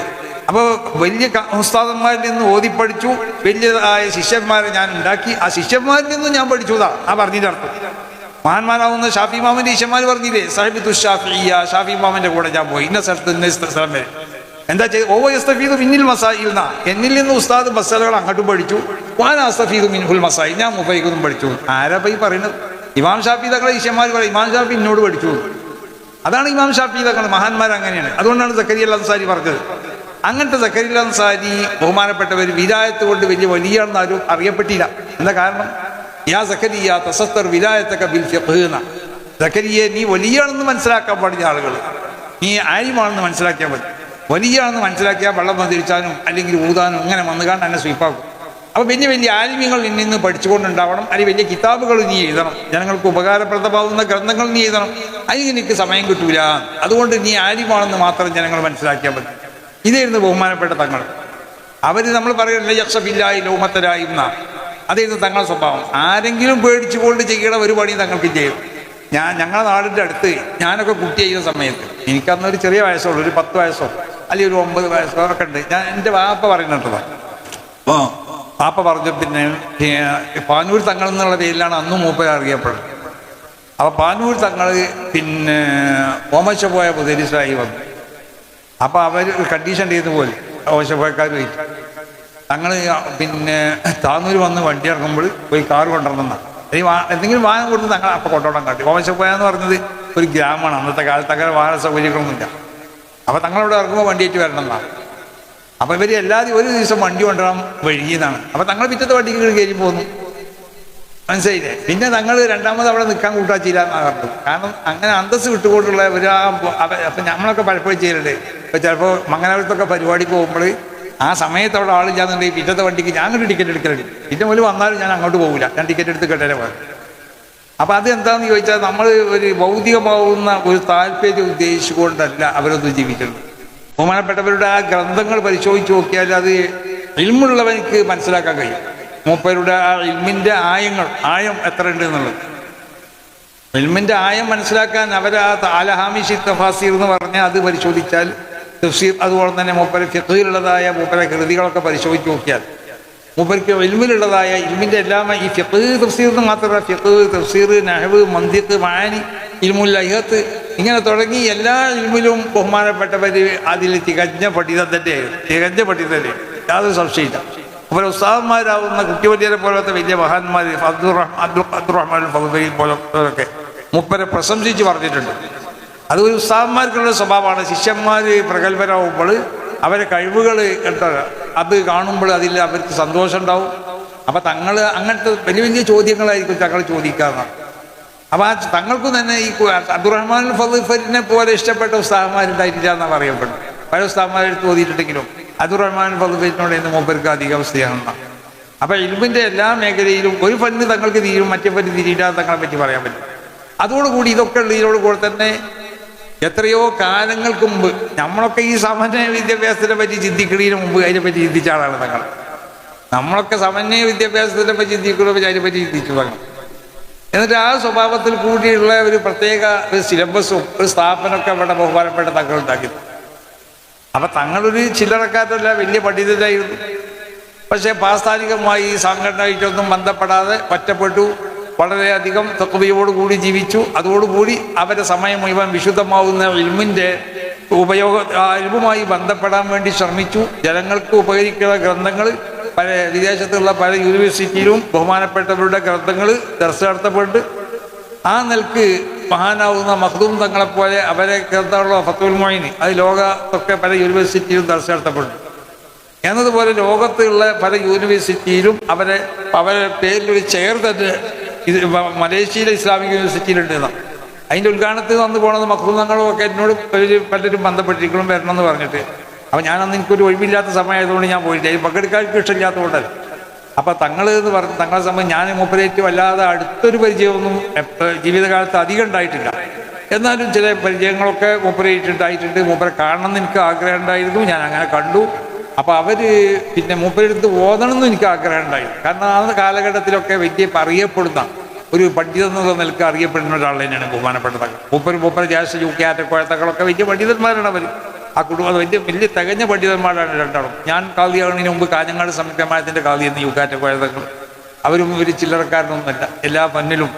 അപ്പോൾ വലിയ ഉസ്താദന്മാരിൽ നിന്ന് ഓതിപ്പഠിച്ചു. വലിയതായ ശിഷ്യന്മാരെ ഞാൻ ഉണ്ടാക്കി. ആ ശിഷ്യന്മാരിൽ നിന്നും ഞാൻ പഠിച്ചുതാ ആ പറഞ്ഞതിന്റെ അർത്ഥം മഹാന്മാരാവുന്ന ഷാഫി മാമന്റെ ഈശന്മാർ പറഞ്ഞില്ലേ? സാഹിബ് തുഷാഫിയ ഷാഫി മാമന്റെ കൂടെ ഞാൻ പോയി. ഇന്ന സ്ഥലത്ത് ഇന്ന സ്ഥലം വരെ. എന്താ ചെയ്ത് ഓ എസ്തഫീദ് മിന്നിൽ മസായിൽ എന്നാ എന്നിൽ നിന്ന് ഉസ്താദ് മസാലകൾ അങ്ങോട്ടും പഠിച്ചു. വാൻ അസ്തഫീദ് മിൻഹുൽ മസായി. ഞാൻ മുബൈക്കൊന്നും പഠിച്ചു. ആരാ പോയി പറയുന്നത്? ഇമാം ഷാഫി തങ്ങളെ ഈശന്മാർ പറയും ഇമാം ഷാഫി എന്നോട് പഠിച്ചു. അതാണ് ഇമാം ഷാഫി തങ്ങൾ മഹാന്മാർ അങ്ങനെയാണ് അതുകൊണ്ടാണ് സക്കരിയ അൻസാരി പറഞ്ഞത്. അങ്ങനത്തെ സക്കരിയ സാരി ബഹുമാനപ്പെട്ടവർ വിരായത്ത് കൊണ്ട് വലിയ വലിയാണെന്ന് ആരും അറിയപ്പെട്ടില്ല. എന്താ കാരണം? യാ സക്കരിയ തസത്തർ വിരായത്തൊക്കെ ബിൽ ഫിഖ്ഹ് സക്കരിയെ നീ വലിയാണെന്ന് മനസ്സിലാക്കാൻ പാടില്ല ആളുകൾ നീ ആര്യമാണെന്ന് മനസ്സിലാക്കിയാൽ മതി. വലിയാണെന്ന് മനസ്സിലാക്കിയാൽ വെള്ളം വന്നിരിച്ചാനും അല്ലെങ്കിൽ ഊതാനും ഇങ്ങനെ വന്നു കാണാൻ എന്നെ സ്വീപ്പാക്കും. അപ്പോൾ വലിയ വലിയ ആലിമ്യങ്ങൾ നിന്നിൽ നിന്ന് പഠിച്ചുകൊണ്ടുണ്ടാവണം. അല്ലെങ്കിൽ വലിയ കിതാബുകൾ നീ എഴുതണം. ജനങ്ങൾക്ക് ഉപകാരപ്രദമാവുന്ന ഗ്രന്ഥങ്ങൾ നീ എഴുതണം. അതിന് നിനക്ക് സമയം കിട്ടൂല. അതുകൊണ്ട് നീ ആര്യമാണെന്ന് മാത്രം ജനങ്ങൾ മനസ്സിലാക്കിയാൽ മതി. ഇതായിരുന്നു ബഹുമാനപ്പെട്ട തങ്ങൾ. അവർ നമ്മൾ പറയുന്നില്ല യക്ഷബില്ലായി ലോമത്തരായി എന്ന. അതായിരുന്നു തങ്ങളുടെ സ്വഭാവം. ആരെങ്കിലും പേടിച്ചുകൊണ്ട് ചെയ്യണ ഒരു പണി തങ്ങൾക്ക് ചെയ്യും ഞാൻ ഞങ്ങളുടെ നാടിന്റെ അടുത്ത് ഞാനൊക്കെ കുട്ടി ചെയ്യുന്ന സമയത്ത് എനിക്കന്ന് ഒരു ചെറിയ വയസ്സുള്ളൂ ഒരു പത്ത് വയസ്സോ അല്ലെങ്കിൽ ഒരു ഒമ്പത് വയസ്സോ ഒക്കെ ഉണ്ട്. ഞാൻ എന്റെ വാപ്പ പറയുന്നുണ്ടോ അപ്പോൾ പാപ്പ പറഞ്ഞു പിന്നെ പാനൂർ തങ്ങൾ എന്നുള്ള പേരിലാണ് അന്നും മൂപ്പർ അറിയപ്പെടുന്നത്. അപ്പൊ പാനൂർ തങ്ങൾ പിന്നെ ഓമശ പോയ പുതരിസായി വന്നു. അപ്പൊ അവർ കണ്ടീഷൻ ചെയ്ത പോലെ ആവശ്യക്കാർ വെയിറ്റ് ഞങ്ങൾ പിന്നെ താന്നൂർ വന്ന് വണ്ടി ഇറങ്ങുമ്പോൾ പോയി കാർ കൊണ്ടുവരണം ഈ എന്തെങ്കിലും വാഹനം കൊടുത്ത് ഞങ്ങൾ അപ്പൊ കൊണ്ടോടാൻ കാട്ടി ഓമശപ്പോയ എന്ന് പറഞ്ഞത് ഒരു ഗ്രാമമാണ്. അന്നത്തെ കാലത്ത് അങ്ങനെ വാഹന സൗകര്യങ്ങളൊന്നുമില്ല. അപ്പൊ തങ്ങളവിടെ ഇറങ്ങുമ്പോൾ വണ്ടിയേറ്റ് വരണം എന്നാണ് അപ്പൊ ഇവർ എല്ലാ ഒരു ദിവസം വണ്ടി കൊണ്ടുവരാൻ വഴുകിയതാണ് അപ്പൊ തങ്ങൾ പിറ്റത്തെ വണ്ടിക്ക് കയറി പോന്നു. മനസ്സിലായില്ലേ? പിന്നെ തങ്ങൾ രണ്ടാമത് അവിടെ നിൽക്കാൻ കൂട്ടാച്ചില്ല എന്നാണ് കാരണം അങ്ങനെ അന്തസ് വിട്ടുകൊണ്ടുള്ള ഒരു അപ്പൊ നമ്മളൊക്കെ പലപ്പോഴും ഇപ്പൊ ചിലപ്പോൾ മംഗലാപുരത്തൊക്കെ പരിപാടിക്ക് പോകുമ്പോൾ ആ സമയത്ത് അവിടെ ആളില്ലാന്നുണ്ടെങ്കിൽ പിറ്റത്തെ വണ്ടിക്ക് ഞാൻ അങ്ങോട്ട് ടിക്കറ്റ് എടുക്കലുണ്ട് പിന്നെ പോലും വന്നാലും ഞാൻ അങ്ങോട്ട് പോകില്ല ഞാൻ ടിക്കറ്റ് എടുത്ത് കേട്ടേ പോകും അപ്പൊ അത് എന്താണെന്ന് ചോദിച്ചാൽ നമ്മൾ ഒരു ഭൗതികമാവുന്ന ഒരു താല്പര്യം ഉദ്ദേശിച്ചുകൊണ്ടല്ല അവരൊന്നും ജീവിക്കുന്നത്. ബഹുമാനപ്പെട്ടവരുടെ ആ ഗ്രന്ഥങ്ങൾ പരിശോധിച്ച് നോക്കിയാൽ അത് ഇൽമുള്ളവനിക്ക് മനസ്സിലാക്കാൻ കഴിയും. മൂപ്പരുടെ ആ ഇൽമിന്റെ ആയങ്ങൾ ആയം എത്ര ഉണ്ട് എന്നുള്ളത്. ഇൽമിന്റെ ആയം മനസ്സിലാക്കാൻ അവർ ആ ആലഹാമിഷി തഫാസീർ എന്ന് പറഞ്ഞാൽ അത് പരിശോധിച്ചാൽ തഫ്സീർ അതുപോലെ തന്നെ മൂപ്പരെ ഫിഖിലുള്ളതായ മൂപ്പരെ കൃതികളൊക്കെ പരിശോധിച്ച് നോക്കിയാൽ മൂപ്പർക്ക് ഇൽമിലുള്ളതായ ഇൽമിന്റെ എല്ലാം ഈ ഫിഖ് തഫ്സീർ എന്ന് മാത്രമല്ല ഫിഖ് തഫ്സീർ നഹവ് മന്ദിക്ക് മാനി ഇൽമുൽ അഹത്ത് ഇങ്ങനെ തുടങ്ങി എല്ലാ ഇൽമിലും ബഹുമാനപ്പെട്ടവർ അതിൽ തികഞ്ഞ പഠിതം തന്നെയായിരുന്നു. തികഞ്ഞ പഠിതം യാതൊരു സംശയമില്ല അപ്പോൾ ഉസ്താദന്മാരാവുന്ന കുട്ടിവല്യരെ പോലത്തെ വലിയ മഹാന്മാർ അബ്ദുറഹ്മാൻ അബ്ദുറഹ്മാൻ പോലത്തെ മുപ്പരെ പ്രശംസിച്ച് പറഞ്ഞിട്ടുണ്ട്. അത് ഒരു ഉസ്താദന്മാർക്കുള്ള സ്വഭാവമാണ്. ശിഷ്യന്മാർ പ്രഗത്ഭരാകുമ്പോൾ അവരെ കഴിവുകൾ കണ്ടത് അത് കാണുമ്പോൾ അതിൽ അവർക്ക് സന്തോഷം ഉണ്ടാവും. അപ്പം തങ്ങൾ അങ്ങനത്തെ വലിയ വലിയ ചോദ്യങ്ങളായിരിക്കും തങ്ങൾ ചോദിക്കാറ് അപ്പം ആ തങ്ങൾക്കും തന്നെ ഈ അബ്ദുറഹ്മാൻ ഫലിനെ പോലെ ഇഷ്ടപ്പെട്ട ഉസ്താഹന്മാരുണ്ടായിട്ടില്ല എന്നാണ് പറയപ്പെടും പല ഉസ്താഹന്മാരെടുത്ത് ഓതിയിട്ടുണ്ടെങ്കിലും അബ്ദുറഹ്മാൻ ഫലിനോട് എന്ന് മൂപ്പർക്ക് അധികം അവസ്ഥയാണ്. അപ്പം ഇൽമിന്റെ എല്ലാ മേഖലയിലും ഒരു ഫണ്ട് തങ്ങൾക്ക് തീരും മറ്റേ ഫണ്ട് തിരിയില്ല തങ്ങളെ പറ്റി പറയാൻ പറ്റും. അതോടുകൂടി ഇതൊക്കെ ഉള്ളതിനോട് കൂടെ തന്നെ എത്രയോ കാലങ്ങൾക്ക് മുമ്പ് നമ്മളൊക്കെ ഈ സമന്വയ വിദ്യാഭ്യാസത്തിനെ പറ്റി ചിന്തിക്കുന്നതിന് മുമ്പ് അതിനെപ്പറ്റി ചിന്തിച്ച ആളാണ് തങ്ങൾ നമ്മളൊക്കെ സമന്വയ വിദ്യാഭ്യാസത്തിനെ പറ്റി ചിന്തിക്കുമ്പോൾ അതിനെപ്പറ്റി ചിന്തിച്ചു തങ്ങൾ എന്നിട്ട് ആ സ്വഭാവത്തിൽ കൂടിയുള്ള ഒരു പ്രത്യേക ഒരു സിലബസും ഒരു സ്ഥാപനമൊക്കെ അവിടെ ബഹുമാനപ്പെട്ട തങ്ങൾ ഉണ്ടാക്കി അപ്പൊ തങ്ങളൊരു ചില്ലറക്കാരല്ല വലിയ പണ്ഡിതരായിരുന്നു പക്ഷേ പാസ്ഥാനികമായി സംഘടനയായിട്ടൊന്നും ബന്ധപ്പെടാതെ ഒറ്റപ്പെട്ടു. വളരെയധികം കൂടി ജീവിച്ചു. അതോടുകൂടി അവരുടെ സമയം മുഴുവൻ വിശുദ്ധമാവുന്ന ഇൽമിന്റെ ഉപയോഗ ഇൽമുമായി ബന്ധപ്പെടാൻ വേണ്ടി ശ്രമിച്ചു. ജനങ്ങൾക്ക് ഉപകരിക്കുന്ന ഗ്രന്ഥങ്ങൾ പല വിദേശത്തുള്ള പല യൂണിവേഴ്സിറ്റിയിലും ബഹുമാനപ്പെട്ടവരുടെ ഗ്രന്ഥങ്ങൾ നടത്തപ്പെട്ട് ആ നിലയ്ക്ക് മഹാനാവുന്ന മഖ്ദൂം തങ്ങളെപ്പോലെ അവരെ ഗ്രന്ഥമുള്ള ഫത്തുൽ മൊയിന് അത് ലോകത്തൊക്കെ പല യൂണിവേഴ്സിറ്റിയിലും നടത്തപ്പെട്ടു എന്നതുപോലെ ലോകത്തുള്ള പല യൂണിവേഴ്സിറ്റിയിലും അവരെ അവരെ പേരിൽ ചെയർ തന്നെ ഇത് മലേഷ്യയിലെ ഇസ്ലാമിക് യൂണിവേഴ്സിറ്റിയിലുണ്ട് എന്നാണ് അതിന്റെ ഉദ്ഘാടനത്തിൽ വന്ന് പോണത് മക്രൂതങ്ങളും ഒക്കെ എന്നോട് പലരും ബന്ധപ്പെട്ടിരിക്കണം വരണമെന്ന് പറഞ്ഞിട്ട്. അപ്പം ഞാനന്ന് എനിക്കൊരു ഒഴിവില്ലാത്ത സമയമായതുകൊണ്ട് ഞാൻ പോയില്ല. ഈ പങ്കെടുക്കാർക്ക് ഇഷ്ടമില്ലാത്തതുകൊണ്ടല്ല. അപ്പം തങ്ങൾ എന്ന് പറഞ്ഞ് തങ്ങളെ സംബന്ധം ഞാൻ ഓപ്പറേറ്റീവ് അല്ലാതെ അടുത്തൊരു പരിചയമൊന്നും ജീവിതകാലത്ത് അധികം ഉണ്ടായിട്ടില്ല. എന്നാലും ചില പരിചയങ്ങളൊക്കെ മൂപ്പരേറ്റുണ്ടായിട്ടുണ്ട് മൂപ്പരെ കാണണം എന്ന് എനിക്ക് ആഗ്രഹം ഉണ്ടായിരുന്നു. ഞാൻ അങ്ങനെ കണ്ടു. അപ്പോൾ അവർ പിന്നെ മൂപ്പരെടുത്ത് ഓതണമെന്നും എനിക്ക് ആഗ്രഹം ഉണ്ടായി കാരണം ആ കാലഘട്ടത്തിലൊക്കെ വലിയ അറിയപ്പെടുന്ന ഒരു പണ്ഡിതൻ എന്നുള്ള നിലയ്ക്ക് അറിയപ്പെടുന്ന ഒരാൾ തന്നെയാണ് ബഹുമാനപ്പെട്ടത് മൂപ്പർ മൂപ്പര് മൂപ്പര് ചൂക്കിയാറ്റ യുക്കാറ്റ കോഴത്തങ്ങളൊക്കെ വലിയ പണ്ഡിതന്മാരാണ് അവർ ആ കുടുംബം വലിയ വലിയ തികഞ്ഞ പണ്ഡിതന്മാരാണ് രണ്ടാളും. ഞാൻ കാളിയാകുന്നതിന് മുമ്പ് കാഞ്ഞങ്ങാട് സംയുക്തമായതിന്റെ കാളി എന്ന് യുക്കാറ്റ അവരും ഒരു ചില്ലറക്കാരനൊന്നുമല്ല. എല്ലാ പന്നിലും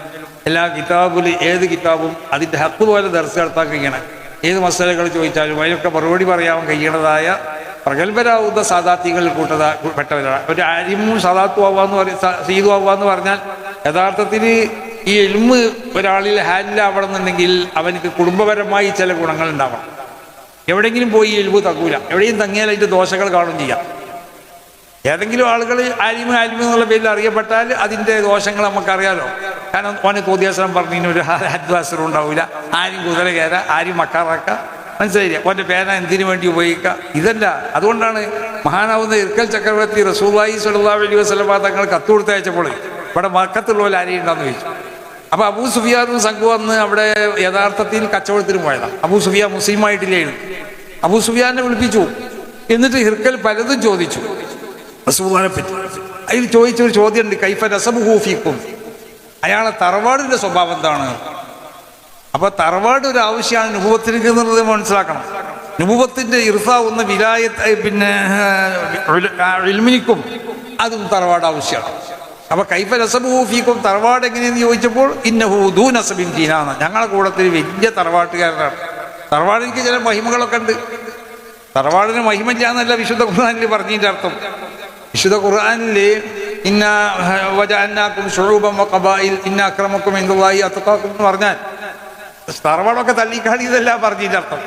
എല്ലാ കിതാബിലും ഏത് കിതാബും അതിന്റെ ഹക്ക് പോലെ ദർശകർത്താക്കിങ്ങനെ ഏത് മസാലകൾ ചോദിച്ചാലും അതിനൊക്കെ മറുപടി പറയാൻ കഴിയണതായ പ്രഗത്ഭരാവുന്ന സാദാത്യങ്ങളിൽ കൂട്ടത പെട്ടവരാണ്. ഒരു അരിമും സദാത്തു ആവാന്ന് പറയും സീതു ആവാന്ന് പറഞ്ഞാൽ യഥാർത്ഥത്തിൽ ഈ എൽമ് ഒരാളിൽ ഹാൻഡിലാവണമെന്നുണ്ടെങ്കിൽ അവനക്ക് കുടുംബപരമായി ചില ഗുണങ്ങൾ ഉണ്ടാവണം. എവിടെയെങ്കിലും പോയി എൽബ് തങ്ങൂല എവിടെയും തങ്ങിയാൽ അതിന്റെ ദോഷങ്ങൾ കാണും ചെയ്യാം. ഏതെങ്കിലും ആളുകൾ ആലിമ ആലിമ എന്നുള്ള പേരിൽ അറിയപ്പെട്ടാൽ അതിന്റെ ദോഷങ്ങൾ നമുക്കറിയാലോ. കാരണം ഓനെ തോതിയാസനം പറഞ്ഞതിന് ഒരു അഡ്വാസറും ഉണ്ടാവില്ല ആരും കുതിര കയറ ആരും മക്കാറാക്ക. മനസ്സിലായില്ല? ഓന്റെ പേന എന്തിനു വേണ്ടി ഉപയോഗിക്കുക ഇതല്ല. അതുകൊണ്ടാണ് മഹാനാവുന്ന ഇർക്കൽ ചക്രവർത്തി റസൂലായി സുലതാ അലൈഹി വസ്ലമ തങ്ങൾ കത്ത് കൊടുത്തയച്ചപ്പോൾ ഇവിടെ മക്കത്തുള്ളവർ ആരെയും ഉണ്ടാന്ന് ചോദിച്ചു. അപ്പോൾ അബൂ സുഫിയാനും സംഘവും അന്ന് അവിടെ യഥാർത്ഥത്തിൽ കച്ചവടത്തിന് പോയതാണ് അബൂ സുഫിയ മുസ്ലിം ആയിട്ടില്ലായിരുന്നു അബൂ സുഫിയാനെ വിളിപ്പിച്ചു. എന്നിട്ട് ഹിർക്കൽ പലതും ചോദിച്ചു. റസൂലിനെ പറ്റി. അതിൽ ചോദിച്ചൊരു ചോദ്യമുണ്ട്. കൈഫ രസബുഹൂഫിക്കും അയാളെ തറവാടിന്റെ സ്വഭാവം എന്താണ്? അപ്പൊ തറവാട് ഒരു ആവശ്യമാണ് നുഭവത്തിലേക്ക് എന്നുള്ളത് മനസ്സിലാക്കണം. നുഭവത്തിന്റെ ഇർസാവുന്ന വിലായത്ത് പിന്നെ ഇൽമിനിക്കും അതും തറവാട് ആവശ്യമാണ്. അപ്പൊ കൈഫ രസബൂഫിക്കും തറവാട് എങ്ങനെയെന്ന് ചോദിച്ചപ്പോൾ ഇന്നഹു ദൂ നസബിൻ ദീനാണ് ഞങ്ങളെ കൂടത്തിൽ വലിയ തറവാട്ടുകാരനാണ്. തറവാടിക്ക് ചില മഹിമകളൊക്കെ ഉണ്ട്. തറവാടിന് മഹിമല്ല എന്നല്ല വിശുദ്ധ ഖുർആാനിൽ പറഞ്ഞതിന്റെ അർത്ഥം. വിശുദ്ധ ഖുർആാനിൽ ഇന്ന വജാന്നാക്കും കബായിൽ ഇന്ന അക്രമക്കും എന്തുവായി അത്തക്കാക്കും എന്ന് പറഞ്ഞാൽ തറവാടൊക്കെ തള്ളിക്കാണിയതല്ല പറഞ്ഞതിന്റെ അർത്ഥം.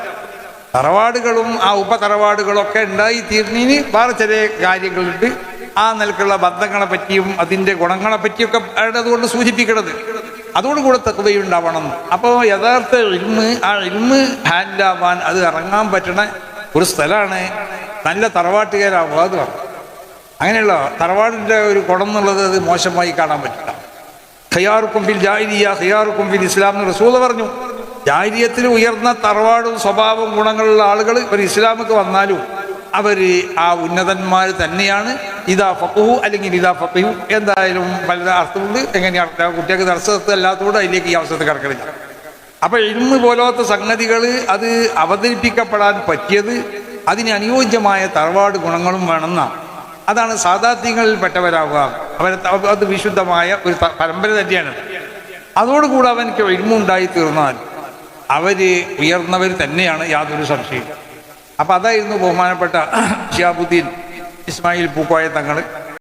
തറവാടുകളും ആ ഉപതറവാടുകളൊക്കെ ഉണ്ടായി തീർന്നിന് വേറെ ചില കാര്യങ്ങളുണ്ട്. ആ നിലക്കുള്ള ബന്ധങ്ങളെ പറ്റിയും അതിന്റെ ഗുണങ്ങളെ പറ്റിയൊക്കെ അതുകൊണ്ട് സൂചിപ്പിക്കണത്. അതോടുകൂടെ തക്കവയുണ്ടാവണം. അപ്പോൾ യഥാർത്ഥ ഇൽമ് ആ ഇൽമ് ഹാൻഡാവാൻ അത് ഇറങ്ങാൻ പറ്റണ ഒരു സ്ഥലമാണ് നല്ല തറവാട്ടുകാരാവുക അത് പറഞ്ഞു അങ്ങനെയുള്ള തറവാടിന്റെ ഒരു കുടം എന്നുള്ളത് അത് മോശമായി കാണാൻ പറ്റില്ല. ഖയാറുക്കും ബിൽ ജാഹിരിയ ഖയാറുക്കും ബിൽ ഇസ്ലാം എന്ന് റസൂല പറഞ്ഞു. ജാഹിരിയത്തിൽ ഉയർന്ന തറവാടും സ്വഭാവവും ഗുണങ്ങളുള്ള ആളുകൾ ഇവർ ഇസ്ലാമൊക്കെ വന്നാലും അവർ ആ ഉന്നതന്മാർ തന്നെയാണ്. ഇതാ ഫക്കുഹു അല്ലെങ്കിൽ ഇതാ ഫക്കഹു എന്തായാലും പല അർത്ഥമുണ്ട്. എങ്ങനെയാണ് കുട്ടികൾക്ക് ദർശനത്തെ അല്ലാത്തതുകൊണ്ട് അതിലേക്ക് ഈ അവസരത്തിൽ കിടക്കണില്ല. അപ്പൊ ഇന്ന് പോലത്തെ സംഗതികൾ അത് അവതരിപ്പിക്കപ്പെടാൻ പറ്റിയത് അതിന് അനുയോജ്യമായ തറവാട് ഗുണങ്ങളും വേണമെന്നാണ്. അതാണ് സാധാത്യങ്ങളിൽ പെട്ടവരാവുക അവരെ അത് വിശുദ്ധമായ ഒരു പരമ്പര തന്നെയാണ്. അതോടുകൂടെ അവനക്ക് ഇൽമുണ്ടായി തീർന്നാൽ അവർ ഉയർന്നവർ തന്നെയാണ് യാതൊരു സംശയം അപ്പം അതായിരുന്നു ബഹുമാനപ്പെട്ട ഷിയാബുദ്ദീൻ ഇസ്മായിൽ പൂക്കോയ തങ്ങൾ